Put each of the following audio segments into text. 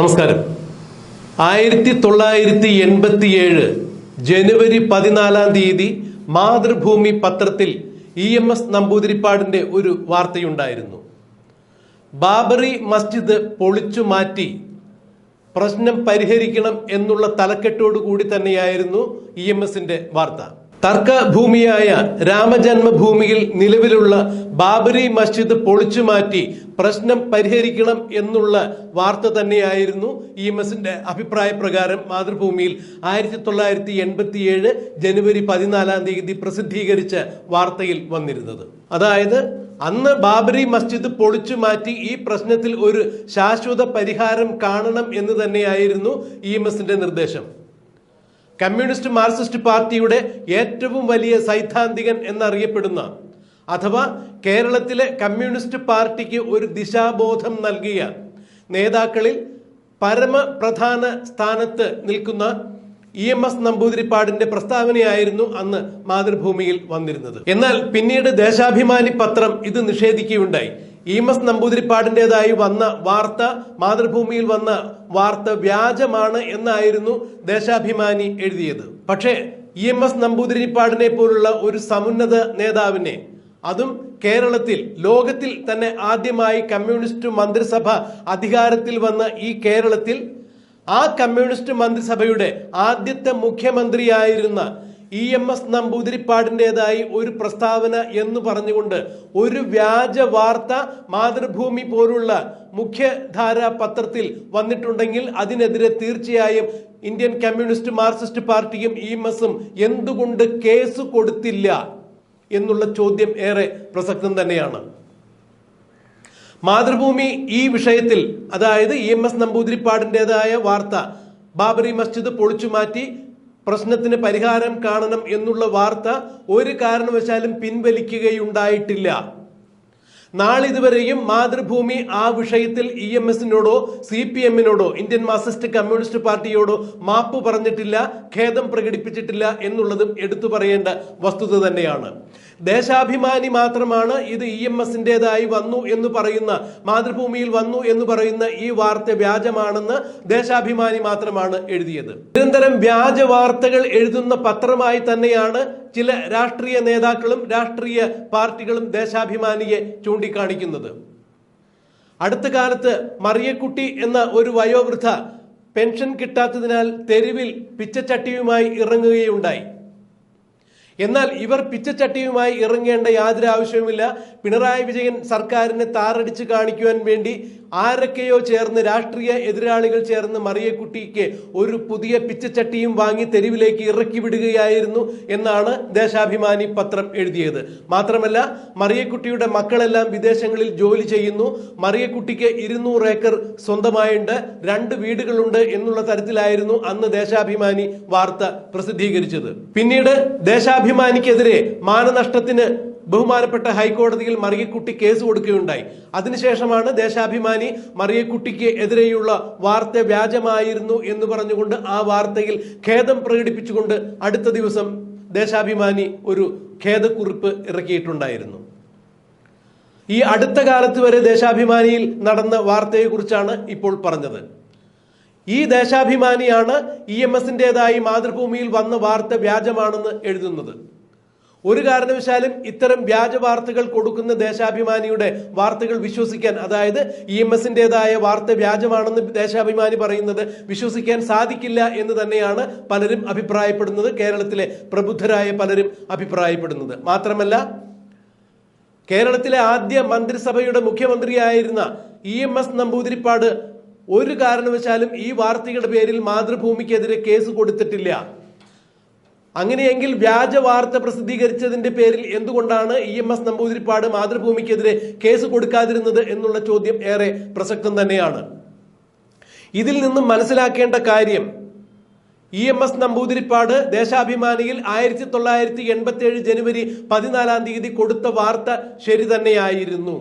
നമസ്കാരം. ആയിരത്തി തൊള്ളായിരത്തി എൺപത്തിയേഴ് ജനുവരി പതിനാലാം തീയതി മാതൃഭൂമി പത്രത്തിൽ ഇ എം എസ് നമ്പൂതിരിപ്പാടിന്റെ ഒരു വാർത്തയുണ്ടായിരുന്നു. ബാബറി മസ്ജിദ് പൊളിച്ചു മാറ്റി പ്രശ്നം പരിഹരിക്കണം എന്നുള്ള തലക്കെട്ടോടു കൂടി തന്നെയായിരുന്നു ഇ എം എസിന്റെ വാർത്ത. തർക്കഭൂമിയായ രാമജന്മഭൂമിയിൽ നിലവിലുള്ള ബാബരി മസ്ജിദ് പൊളിച്ചു മാറ്റി പ്രശ്നം പരിഹരിക്കണം എന്നുള്ള വാർത്ത തന്നെയായിരുന്നു ഇ എം എസിന്റെ അഭിപ്രായ പ്രകാരം മാതൃഭൂമിയിൽ ആയിരത്തി തൊള്ളായിരത്തി എൺപത്തിയേഴ് ജനുവരി പതിനാലാം തീയതി പ്രസിദ്ധീകരിച്ച വാർത്തയിൽ വന്നിരുന്നത്. അതായത് അന്ന് ബാബരി മസ്ജിദ് പൊളിച്ചു മാറ്റി ഈ പ്രശ്നത്തിൽ ഒരു ശാശ്വത പരിഹാരം കാണണം എന്ന് തന്നെയായിരുന്നു ഇ എം എസിന്റെ നിർദ്ദേശം. കമ്മ്യൂണിസ്റ്റ് മാർക്സിസ്റ്റ് പാർട്ടിയുടെ ഏറ്റവും വലിയ സൈദ്ധാന്തികൻ എന്നറിയപ്പെടുന്ന അഥവാ കേരളത്തിലെ കമ്മ്യൂണിസ്റ്റ് പാർട്ടിക്ക് ഒരു ദിശാബോധം നൽകിയ നേതാക്കളിൽ പരമപ്രധാന സ്ഥാനത്ത് നിൽക്കുന്ന ഇ എം എസ് നമ്പൂതിരിപ്പാടിന്റെ പ്രസ്താവനയായിരുന്നു അന്ന് മാതൃഭൂമിയിൽ വന്നിരുന്നത്. എന്നാൽ പിന്നീട് ദേശാഭിമാനി പത്രം ഇത് നിഷേധിക്കുകയുണ്ടായി. ഇ എം എസ് നമ്പൂതിരിപ്പാടിന്റെതായി വന്ന വാർത്ത മാതൃഭൂമിയിൽ വന്ന വാർത്ത വ്യാജമാണ് എന്നായിരുന്നു ദേശാഭിമാനി എഴുതിയത്. പക്ഷേ ഇ എം എസ് നമ്പൂതിരിപ്പാടിനെ പോലുള്ള ഒരു സമുന്നത നേതാവിനെ അതും കേരളത്തിൽ ലോകത്തിൽ തന്നെ ആദ്യമായി കമ്മ്യൂണിസ്റ്റ് മന്ത്രിസഭ അധികാരത്തിൽ വന്ന ഈ കേരളത്തിൽ ആ കമ്മ്യൂണിസ്റ്റ് മന്ത്രിസഭയുടെ ആദ്യത്തെ മുഖ്യമന്ത്രിയായിരുന്ന ഇ എം എസ് നമ്പൂതിരിപ്പാടിന്റെതായി ഒരു പ്രസ്താവന എന്ന് പറഞ്ഞുകൊണ്ട് ഒരു വ്യാജ വാർത്ത മാതൃഭൂമി പോലുള്ള മുഖ്യധാര പത്രത്തിൽ വന്നിട്ടുണ്ടെങ്കിൽ അതിനെതിരെ തീർച്ചയായും ഇന്ത്യൻ കമ്മ്യൂണിസ്റ്റ് മാർക്സിസ്റ്റ് പാർട്ടിയും ഇ എം എസും എന്തുകൊണ്ട് കേസ് കൊടുത്തില്ല എന്നുള്ള ചോദ്യം ഏറെ പ്രസക്തം തന്നെയാണ്. മാതൃഭൂമി ഈ വിഷയത്തിൽ അതായത് ഇ എം എസ് നമ്പൂതിരിപ്പാടിന്റെതായ വാർത്ത ബാബറി മസ്ജിദ് പൊളിച്ചു മാറ്റി പ്രശ്നത്തിന് പരിഹാരം കാണണം എന്നുള്ള വാർത്ത ഒരു കാരണവശാലും പിൻവലിക്കുകയുണ്ടായിട്ടില്ല. നാളിതുവരെയും മാതൃഭൂമി ആ വിഷയത്തിൽ ഇ എം എസിനോടോ സി പി എമ്മിനോടോ ഇന്ത്യൻ മാർക്സിസ്റ്റ് കമ്മ്യൂണിസ്റ്റ് പാർട്ടിയോടോ മാപ്പ് പറഞ്ഞിട്ടില്ല ഖേദം പ്രകടിപ്പിച്ചിട്ടില്ല എന്നുള്ളതും എടുത്തു പറയേണ്ട വസ്തുത തന്നെയാണ്. ദേശാഭിമാനി മാത്രമാണ് ഇത് ഇ എം എസിന്റെതായി വന്നു എന്ന് പറയുന്ന മാതൃഭൂമിയിൽ വന്നു എന്ന് പറയുന്ന ഈ വാർത്ത വ്യാജമാണെന്ന് ദേശാഭിമാനി മാത്രമാണ് എഴുതിയത്. നിരന്തരം വ്യാജ വാർത്തകൾ എഴുതുന്ന പത്രമായി തന്നെയാണ് ചില രാഷ്ട്രീയ നേതാക്കളും രാഷ്ട്രീയ പാർട്ടികളും ദേശാഭിമാനിയെ ചൂണ്ടിക്കാണിക്കുന്നത്. അടുത്ത കാലത്ത് മറിയക്കുട്ടി എന്ന ഒരു വയോവൃദ്ധ പെൻഷൻ കിട്ടാത്തതിനാൽ തെരുവിൽ പിച്ചച്ചട്ടിയുമായി ഇറങ്ങുകയുണ്ടായി. എന്നാൽ ഇവർ പിച്ചച്ചട്ടിയുമായി ഇറങ്ങേണ്ട യാതൊരു ആവശ്യവുമില്ല. പിണറായി വിജയൻ സർക്കാരിനെ താറടിച്ച് കാണിക്കുവാൻ വേണ്ടി ആരൊക്കെയോ ചേർന്ന് രാഷ്ട്രീയ എതിരാളികൾ ചേർന്ന് മറിയക്കുട്ടിക്ക് ഒരു പുതിയ പിച്ചച്ചട്ടിയും വാങ്ങി തെരുവിലേക്ക് ഇറക്കി വിടുകയായിരുന്നു എന്നാണ് ദേശാഭിമാനി പത്രം എഴുതിയത്. മാത്രമല്ല മറിയക്കുട്ടിയുടെ മക്കളെല്ലാം വിദേശങ്ങളിൽ ജോലി ചെയ്യുന്നു. മറിയക്കുട്ടിക്ക് ഇരുന്നൂറ് ഏക്കർ സ്വന്തമായുണ്ട്. രണ്ട് വീടുകളുണ്ട് എന്നുള്ള തരത്തിലായിരുന്നു അന്ന് ദേശാഭിമാനി വാർത്ത പ്രസിദ്ധീകരിച്ചത്. പിന്നീട് ദേശാഭിമാനിക്കെതിരെ മാനനഷ്ടത്തിന് ബഹുമാനപ്പെട്ട ഹൈക്കോടതിയിൽ മറിയക്കുട്ടി കേസ് കൊടുക്കുകയുണ്ടായി. അതിനുശേഷമാണ് ദേശാഭിമാനി മറിയക്കുട്ടിക്ക് എതിരെയുള്ള വാർത്ത വ്യാജമായിരുന്നു എന്ന് പറഞ്ഞുകൊണ്ട് ആ വാർത്തയിൽ ഖേദം പ്രകടിപ്പിച്ചുകൊണ്ട് അടുത്ത ദിവസം ദേശാഭിമാനി ഒരു ഖേദക്കുറിപ്പ് ഇറക്കിയിട്ടുണ്ടായിരുന്നു. ഈ അടുത്ത കാലത്ത് വരെ ദേശാഭിമാനിയിൽ നടന്ന വാർത്തയെക്കുറിച്ചാണ് ഇപ്പോൾ പറഞ്ഞത്. ഈ ദേശാഭിമാനിയാണ് ഇ എം എസിന്റെതായി മാതൃഭൂമിയിൽ വന്ന വാർത്ത വ്യാജമാണെന്ന് എഴുതുന്നത്. ഒരു കാരണവശാലും ഇത്തരം വ്യാജ വാർത്തകൾ കൊടുക്കുന്ന ദേശാഭിമാനിയുടെ വാർത്തകൾ വിശ്വസിക്കാൻ അതായത് ഇ എം എസിന്റെതായ വാർത്ത വ്യാജമാണെന്ന് ദേശാഭിമാനി പറയുന്നത് വിശ്വസിക്കാൻ സാധിക്കില്ല എന്ന് തന്നെയാണ് പലരും അഭിപ്രായപ്പെടുന്നത്. കേരളത്തിലെ പ്രബുദ്ധരായ പലരും അഭിപ്രായപ്പെടുന്നത്. മാത്രമല്ല കേരളത്തിലെ ആദ്യ മന്ത്രിസഭയുടെ മുഖ്യമന്ത്രിയായിരുന്ന ഇ എം എസ് നമ്പൂതിരിപ്പാട് ഒരു കാരണവശാലും ഈ വാർത്തയുടെ പേരിൽ മാതൃഭൂമിക്കെതിരെ കേസ് കൊടുത്തിട്ടില്ല. അങ്ങനെയെങ്കിൽ വ്യാജ വാർത്ത പ്രസിദ്ധീകരിച്ചതിന്റെ പേരിൽ എന്തുകൊണ്ടാണ് ഇ എം എസ് നമ്പൂതിരിപ്പാട് മാതൃഭൂമിക്കെതിരെ കേസ് കൊടുക്കാതിരുന്നത് എന്നുള്ള ചോദ്യം ഏറെ പ്രസക്തം തന്നെയാണ്. ഇതിൽ നിന്നും മനസ്സിലാക്കേണ്ട കാര്യം ഇ എം എസ് നമ്പൂതിരിപ്പാട് ദേശാഭിമാനിയിൽ ആയിരത്തി തൊള്ളായിരത്തി എൺപത്തി ഏഴ് ജനുവരി പതിനാലാം തീയതി കൊടുത്ത വാർത്ത ശരി തന്നെയായിരുന്നു.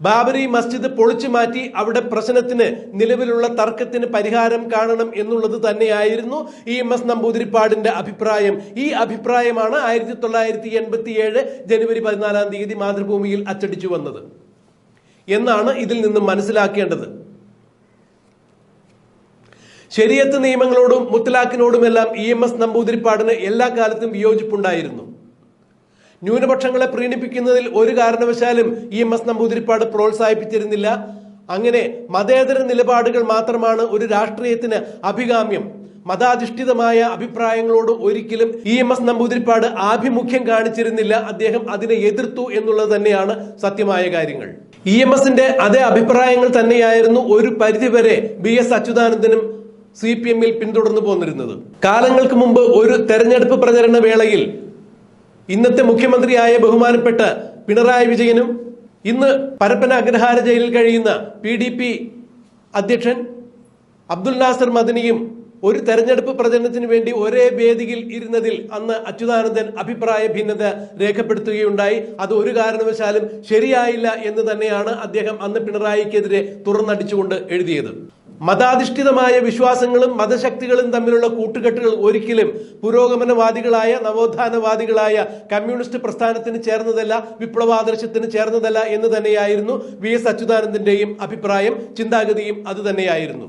ബാബരി മസ്ജിദ് പൊളിച്ചു മാറ്റി അവിടെ പ്രശ്നത്തിന് നിലവിലുള്ള തർക്കത്തിന് പരിഹാരം കാണണം എന്നുള്ളത് തന്നെയായിരുന്നു ഇ എം എസ് നമ്പൂതിരിപ്പാടിന്റെ അഭിപ്രായം. ഈ അഭിപ്രായമാണ് ആയിരത്തി തൊള്ളായിരത്തി എൺപത്തി ഏഴ് ജനുവരി പതിനാലാം തീയതി മാതൃഭൂമിയിൽ അച്ചടിച്ചു വന്നത്. എന്നാണ് ഇതിൽ നിന്നും മനസ്സിലാക്കേണ്ടത്. ശരിയത്ത് നിയമങ്ങളോടും മുത്തലാഖിനോടുമെല്ലാം ഇ എം എസ് നമ്പൂതിരിപ്പാടിന് എല്ലാ കാലത്തും വിയോജിപ്പുണ്ടായിരുന്നു. ന്യൂനപക്ഷങ്ങളെ പ്രീണിപ്പിക്കുന്നതിൽ ഒരു കാരണവശാലും ഇ എം എസ് നമ്പൂതിരിപ്പാട് പ്രോത്സാഹിപ്പിച്ചിരുന്നില്ല. അങ്ങനെ മതേതര നിലപാടുകൾ മാത്രമാണ് ഒരു രാഷ്ട്രീയത്തിന് അഭികാമ്യം. മതാധിഷ്ഠിതമായ അഭിപ്രായങ്ങളോട് ഒരിക്കലും ഇ എം എസ് നമ്പൂതിരിപ്പാട് ആഭിമുഖ്യം കാണിച്ചിരുന്നില്ല. അദ്ദേഹം അതിനെ എതിർത്തു എന്നുള്ളത് തന്നെയാണ് സത്യമായ കാര്യങ്ങൾ. ഇ എം എസിന്റെ അതേ അഭിപ്രായങ്ങൾ തന്നെയായിരുന്നു ഒരു പരിധിവരെ ബി എസ് അച്യുതാനന്ദനും സി പി എമ്മിൽ പിന്തുടർന്നു പോന്നിരുന്നത്. കാലങ്ങൾക്ക് മുമ്പ് ഒരു തെരഞ്ഞെടുപ്പ് പ്രചരണ വേളയിൽ ഇന്നത്തെ മുഖ്യമന്ത്രിയായ ബഹുമാനപ്പെട്ട പിണറായി വിജയനും ഇന്ന് പരപ്പന അഗ്രഹാര ജയിലിൽ കഴിയുന്ന പി ഡി പി അധ്യക്ഷൻ അബ്ദുൽ നാസർ മദനിയും ഒരു തെരഞ്ഞെടുപ്പ് പ്രചരണത്തിന് വേണ്ടി ഒരേ വേദിയിൽ ഇരുന്നതിൽ അന്ന് അച്യുതാനന്ദൻ അഭിപ്രായ ഭിന്നത രേഖപ്പെടുത്തുകയുണ്ടായി. അത് ഒരു കാരണവശാലും ശരിയായില്ല എന്ന് തന്നെയാണ് അദ്ദേഹം അന്ന് പിണറായിക്കെതിരെ തുറന്നടിച്ചുകൊണ്ട് എഴുതിയത്. മതാധിഷ്ഠിതമായ വിശ്വാസങ്ങളും മതശക്തികളും തമ്മിലുള്ള കൂട്ടുകെട്ടുകൾ ഒരിക്കലും പുരോഗമനവാദികളായ നവോത്ഥാനവാദികളായ കമ്മ്യൂണിസ്റ്റ് പ്രസ്ഥാനത്തിന് ചേർന്നതല്ല വിപ്ലവാദർശത്തിന് ചേർന്നതല്ല എന്ന് തന്നെയായിരുന്നു വി എസ് അച്യുതാനന്ദന്റെയും അഭിപ്രായം. ചിന്താഗതിയും അതുതന്നെയായിരുന്നു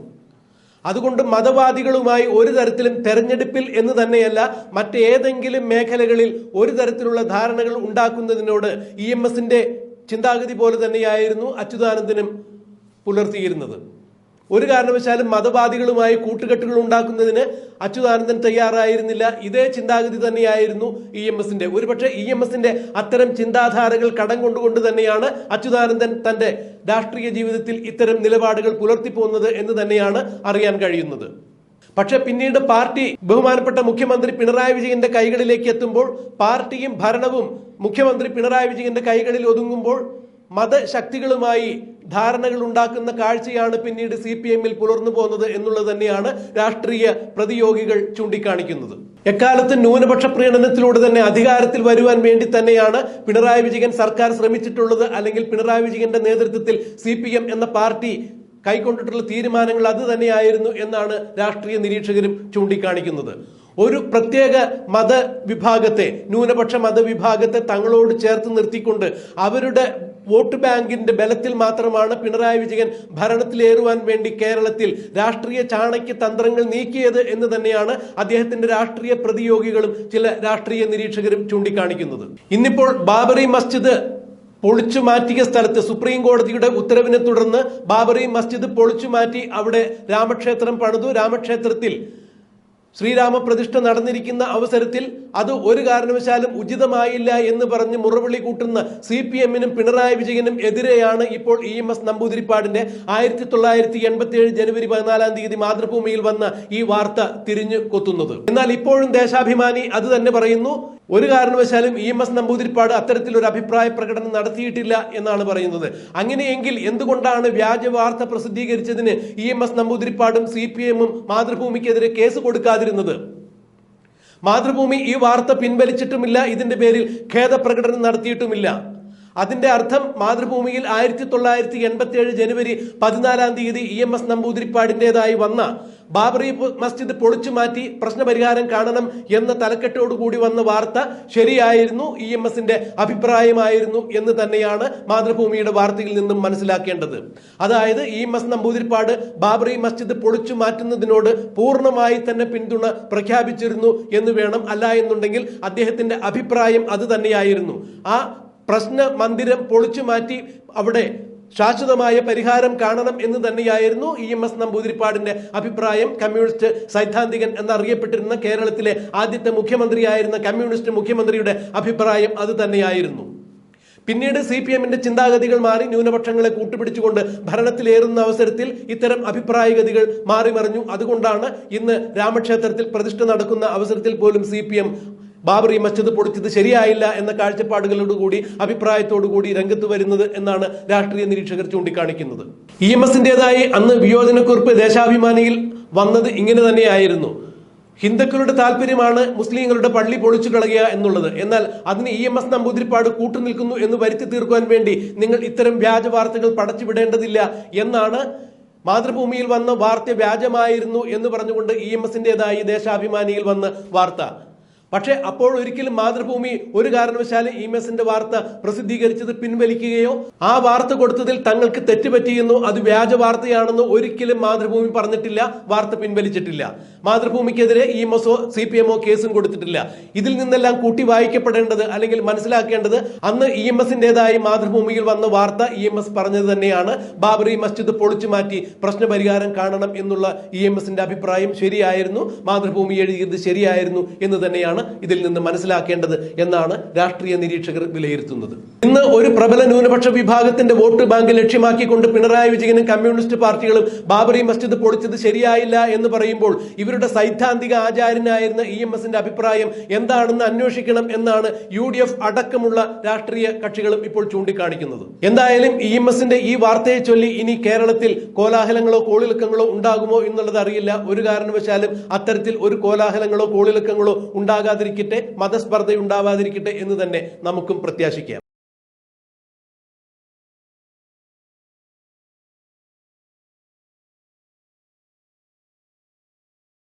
അതുകൊണ്ട് മതവാദികളുമായി ഒരു തരത്തിലും തെരഞ്ഞെടുപ്പിൽ എന്ന് തന്നെയല്ല മറ്റേതെങ്കിലും മേഖലകളിൽ ഒരു തരത്തിലുള്ള ധാരണകൾ ഉണ്ടാക്കുന്നതിനോട് ഇ എം എസിന്റെ ചിന്താഗതി പോലെ തന്നെയായിരുന്നു അച്യുതാനന്ദനും പുലർത്തിയിരുന്നത്. ഒരു കാരണവശാലും മതവാദികളുമായി കൂട്ടുകെട്ടുകൾ ഉണ്ടാക്കുന്നതിന് അച്യുതാനന്ദൻ തയ്യാറായിരുന്നില്ല. ഇതേ ചിന്താഗതി തന്നെയായിരുന്നു ഇ എം എസിന്റെ. ഒരുപക്ഷെ ഇ എം എസിന്റെ അത്തരം ചിന്താധാരകൾ കടം കൊണ്ടുകൊണ്ട് തന്നെയാണ് അച്യുതാനന്ദൻ തന്റെ രാഷ്ട്രീയ ജീവിതത്തിൽ ഇത്തരം നിലപാടുകൾ പുലർത്തിപ്പോകുന്നത് എന്ന് തന്നെയാണ് അറിയാൻ കഴിയുന്നത്. പക്ഷെ പിന്നീട് പാർട്ടി ബഹുമാനപ്പെട്ട മുഖ്യമന്ത്രി പിണറായി വിജയന്റെ കൈകളിലേക്ക് എത്തുമ്പോൾ പാർട്ടിയും ഭരണവും മുഖ്യമന്ത്രി പിണറായി വിജയന്റെ കൈകളിൽ ഒതുങ്ങുമ്പോൾ മതശക്തികളുമായി ധാരണകൾ ഉണ്ടാക്കുന്ന കാഴ്ചയാണ് പിന്നീട് സി പി എമ്മിൽ പുലർന്നു പോകുന്നത് എന്നുള്ളത് തന്നെയാണ് രാഷ്ട്രീയ പ്രതിയോഗികൾ ചൂണ്ടിക്കാണിക്കുന്നത്. എക്കാലത്ത് ന്യൂനപക്ഷ പ്രീണനത്തിലൂടെ തന്നെ അധികാരത്തിൽ വരുവാൻ വേണ്ടി തന്നെയാണ് പിണറായി വിജയൻ സർക്കാർ ശ്രമിച്ചിട്ടുള്ളത് അല്ലെങ്കിൽ പിണറായി വിജയന്റെ നേതൃത്വത്തിൽ സി എന്ന പാർട്ടി കൈക്കൊണ്ടിട്ടുള്ള തീരുമാനങ്ങൾ അത് തന്നെയായിരുന്നു എന്നാണ് രാഷ്ട്രീയ നിരീക്ഷകരും ചൂണ്ടിക്കാണിക്കുന്നത്. ഒരു പ്രത്യേക മതവിഭാഗത്തെ ന്യൂനപക്ഷ മതവിഭാഗത്തെ തങ്ങളോട് ചേർത്ത് നിർത്തിക്കൊണ്ട് അവരുടെ വോട്ട് ബാങ്കിന്റെ ബലത്തിൽ മാത്രമാണ് പിണറായി വിജയൻ ഭരണത്തിലേറുവാൻ വേണ്ടി കേരളത്തിൽ രാഷ്ട്രീയ ചാണക്യ തന്ത്രങ്ങൾ നീക്കിയത് എന്ന് തന്നെയാണ് അദ്ദേഹത്തിന്റെ രാഷ്ട്രീയ പ്രതിയോഗികളും ചില രാഷ്ട്രീയ നിരീക്ഷകരും ചൂണ്ടിക്കാണിക്കുന്നത്. ഇന്നിപ്പോൾ ബാബറി മസ്ജിദ് പൊളിച്ചു മാറ്റിയ സ്ഥലത്ത് സുപ്രീം കോടതിയുടെ ഉത്തരവിനെ തുടർന്ന് ബാബറി മസ്ജിദ് പൊളിച്ചു മാറ്റി അവിടെ രാമക്ഷേത്രം പണിതു. രാമക്ഷേത്രത്തിൽ ശ്രീരാമ പ്രതിഷ്ഠ നടന്നിരിക്കുന്ന അവസരത്തിൽ അത് ഒരു കാരണവശാലും ഉചിതമായില്ല എന്ന് പറഞ്ഞ് മുറവിളി കൂട്ടുന്ന സി പി എമ്മിനും പിണറായി വിജയനും എതിരെയാണ് ഇപ്പോൾ ഇ എം എസ് നമ്പൂതിരിപ്പാടിന്റെ ആയിരത്തി തൊള്ളായിരത്തി എൺപത്തി ഏഴ് ജനുവരി പതിനാലാം തീയതി മാതൃഭൂമിയിൽ വന്ന ഈ വാർത്ത തിരിഞ്ഞു കൊത്തുന്നത്. എന്നാൽ ഇപ്പോഴും ദേശാഭിമാനി അത് തന്നെ പറയുന്നു ഒരു കാരണവശാലും ഇ എം എസ് നമ്പൂതിരിപ്പാട് അത്തരത്തിലൊരു അഭിപ്രായ പ്രകടനം നടത്തിയിട്ടില്ല എന്നാണ് പറയുന്നത്. അങ്ങനെയെങ്കിൽ എന്തുകൊണ്ടാണ് വ്യാജ വാർത്ത പ്രസിദ്ധീകരിച്ചതിന് ഇ എം എസ് നമ്പൂതിരിപ്പാടും സി പി എമ്മും മാതൃഭൂമിക്കെതിരെ കേസ് കൊടുക്കാതിരുന്നത്? മാതൃഭൂമി ഈ വാർത്ത പിൻവലിച്ചിട്ടുമില്ല ഇതിന്റെ പേരിൽ ഖേദപ്രകടനം നടത്തിയിട്ടുമില്ല. അതിന്റെ അർത്ഥം മാതൃഭൂമിയിൽ ആയിരത്തി തൊള്ളായിരത്തി എൺപത്തി ഏഴ് ജനുവരി പതിനാലാം തീയതി ഇ എം എസ് നമ്പൂതിരിപ്പാടിന്റെതായി വന്ന ബാബറി മസ്ജിദ് പൊളിച്ചു മാറ്റി പ്രശ്നപരിഹാരം കാണണം എന്ന തലക്കെട്ടോടുകൂടി വന്ന വാർത്ത ശരിയായിരുന്നു ഇ എം എസിന്റെ അഭിപ്രായമായിരുന്നു എന്ന് തന്നെയാണ് മാതൃഭൂമിയുടെ വാർത്തയിൽ നിന്നും മനസ്സിലാക്കേണ്ടത്. അതായത് E M S Namboothiripad Babri Masjid പൊളിച്ചു മാറ്റുന്നതിനോട് പൂർണമായി തന്നെ പിന്തുണ പ്രഖ്യാപിച്ചിരുന്നു എന്ന് വേണം അല്ല എന്നുണ്ടെങ്കിൽ അദ്ദേഹത്തിന്റെ അഭിപ്രായം അത് തന്നെയായിരുന്നു. ആ പ്രശ്ന മന്ദിരം പൊളിച്ചു മാറ്റി അവിടെ ശാശ്വതമായ പരിഹാരം കാണണം എന്ന് തന്നെയായിരുന്നു ഇ എം എസ് നമ്പൂതിരിപ്പാടിന്റെ അഭിപ്രായം. കമ്മ്യൂണിസ്റ്റ് സൈദ്ധാന്തികൻ എന്നറിയപ്പെട്ടിരുന്ന കേരളത്തിലെ ആദ്യത്തെ മുഖ്യമന്ത്രിയായിരുന്ന കമ്മ്യൂണിസ്റ്റ് മുഖ്യമന്ത്രിയുടെ അഭിപ്രായം അത് തന്നെയായിരുന്നു. പിന്നീട് സി പി എമ്മിന്റെ ചിന്താഗതികൾ മാറി ന്യൂനപക്ഷങ്ങളെ കൂട്ടുപിടിച്ചുകൊണ്ട് ഭരണത്തിലേറുന്ന അവസരത്തിൽ ഇത്തരം അഭിപ്രായഗതികൾ മാറിമറിഞ്ഞു. അതുകൊണ്ടാണ് ഇന്ന് രാമക്ഷേത്രത്തിൽ പ്രതിഷ്ഠ നടക്കുന്ന അവസരത്തിൽ പോലും സി ബാബറി മസ്ജിദ് പൊളിച്ചത് ശരിയായില്ല എന്ന കാഴ്ചപ്പാടുകളോടുകൂടി അഭിപ്രായത്തോടുകൂടി രംഗത്ത് വരുന്നത് എന്നാണ് രാഷ്ട്രീയ നിരീക്ഷകർ ചൂണ്ടിക്കാണിക്കുന്നത്. ഇ എം എസിന്റേതായി അന്ന് വിയോജനക്കുറിപ്പ് ദേശാഭിമാനിയിൽ വന്നത് ഇങ്ങനെ തന്നെയായിരുന്നു. ഹിന്ദുക്കളുടെ താല്പര്യമാണ് മുസ്ലിങ്ങളുടെ പള്ളി പൊളിച്ചു കളയുക എന്നുള്ളത്. എന്നാൽ അതിന് ഇ എം എസ് നമ്പൂതിരിപ്പാട് കൂട്ടുനിൽക്കുന്നു എന്ന് വരുത്തി തീർക്കുവാൻ വേണ്ടി നിങ്ങൾ ഇത്തരം വ്യാജ വാർത്തകൾ പടച്ചുവിടേണ്ടതില്ല എന്നാണ് മാതൃഭൂമിയിൽ വന്ന വാർത്ത വ്യാജമായിരുന്നു എന്ന് പറഞ്ഞുകൊണ്ട് ഇ എം എസിന്റേതായി ദേശാഭിമാനിയിൽ വന്ന വാർത്ത. പക്ഷേ അപ്പോൾ ഒരിക്കലും മാതൃഭൂമി ഒരു കാരണവശാലും ഇ മെസിന്റെ വാർത്ത പ്രസിദ്ധീകരിച്ചത് പിൻവലിക്കുകയോ ആ വാർത്ത കൊടുത്തതിൽ തങ്ങൾക്ക് തെറ്റുപറ്റിയെന്നോ അത് വ്യാജ വാർത്തയാണെന്നോ ഒരിക്കലും മാതൃഭൂമി പറഞ്ഞിട്ടില്ല വാർത്ത പിൻവലിച്ചിട്ടില്ല. മാതൃഭൂമിക്കെതിരെ ഇ എം സി പി എമ്മോ കേസും കൊടുത്തിട്ടില്ല. ഇതിൽ നിന്നെല്ലാം കൂട്ടി വായിക്കപ്പെടേണ്ടത് അല്ലെങ്കിൽ മനസ്സിലാക്കേണ്ടത് അന്ന് ഇ എം എസിന്റേതായി മാതൃഭൂമിയിൽ വന്ന വാർത്ത ഇ എം എസ് പറഞ്ഞത് തന്നെയാണ്. ബാബറി മസ്ജിദ് പൊളിച്ചു മാറ്റി പ്രശ്നപരിഹാരം കാണണം എന്നുള്ള ഇ എം എസിന്റെ അഭിപ്രായം ശരിയായിരുന്നു. മാതൃഭൂമി എഴുതിയത് ശരിയായിരുന്നു എന്ന് തന്നെയാണ് ഇതിൽ നിന്ന് മനസ്സിലാക്കേണ്ടത് എന്നാണ് രാഷ്ട്രീയ നിരീക്ഷകർ വിലയിരുത്തുന്നത്. ഇന്ന് ഒരു പ്രബല ന്യൂനപക്ഷ വിഭാഗത്തിന്റെ വോട്ട് ബാങ്ക് ലക്ഷ്യമാക്കിക്കൊണ്ട് പിണറായി വിജയനും കമ്മ്യൂണിസ്റ്റ് പാർട്ടികളും ബാബറി മസ്ജിദ് പൊളിച്ചത് ശരിയായില്ല എന്ന് പറയുമ്പോൾ ഇവരുടെ സൈദ്ധാന്തിക ആചാര്യനായിരുന്ന ഇ എം എസിന്റെ അഭിപ്രായം എന്താണെന്ന് അന്വേഷിക്കണം എന്നാണ് യു ഡി എഫ് അടക്കമുള്ള രാഷ്ട്രീയ കക്ഷികളും ഇപ്പോൾ ചൂണ്ടിക്കാണിക്കുന്നത്. എന്തായാലും ഇ എം എസിന്റെ ഈ വാർത്തയെ ചൊല്ലി ഇനി കേരളത്തിൽ കോലാഹലങ്ങളോ കോളിളക്കങ്ങളോ ഉണ്ടാകുമോ എന്നുള്ളത് അറിയില്ല. ഒരു കാരണവശാലും അത്തരത്തിൽ ഒരു കോലാഹലങ്ങളോ കോളിളക്കങ്ങളോ ഉണ്ടാകാതിരിക്കട്ടെ മതസ്പർദ്ധ ഉണ്ടാവാതിരിക്കട്ടെ എന്ന് തന്നെ നമുക്കും പ്രത്യാശിക്കാം.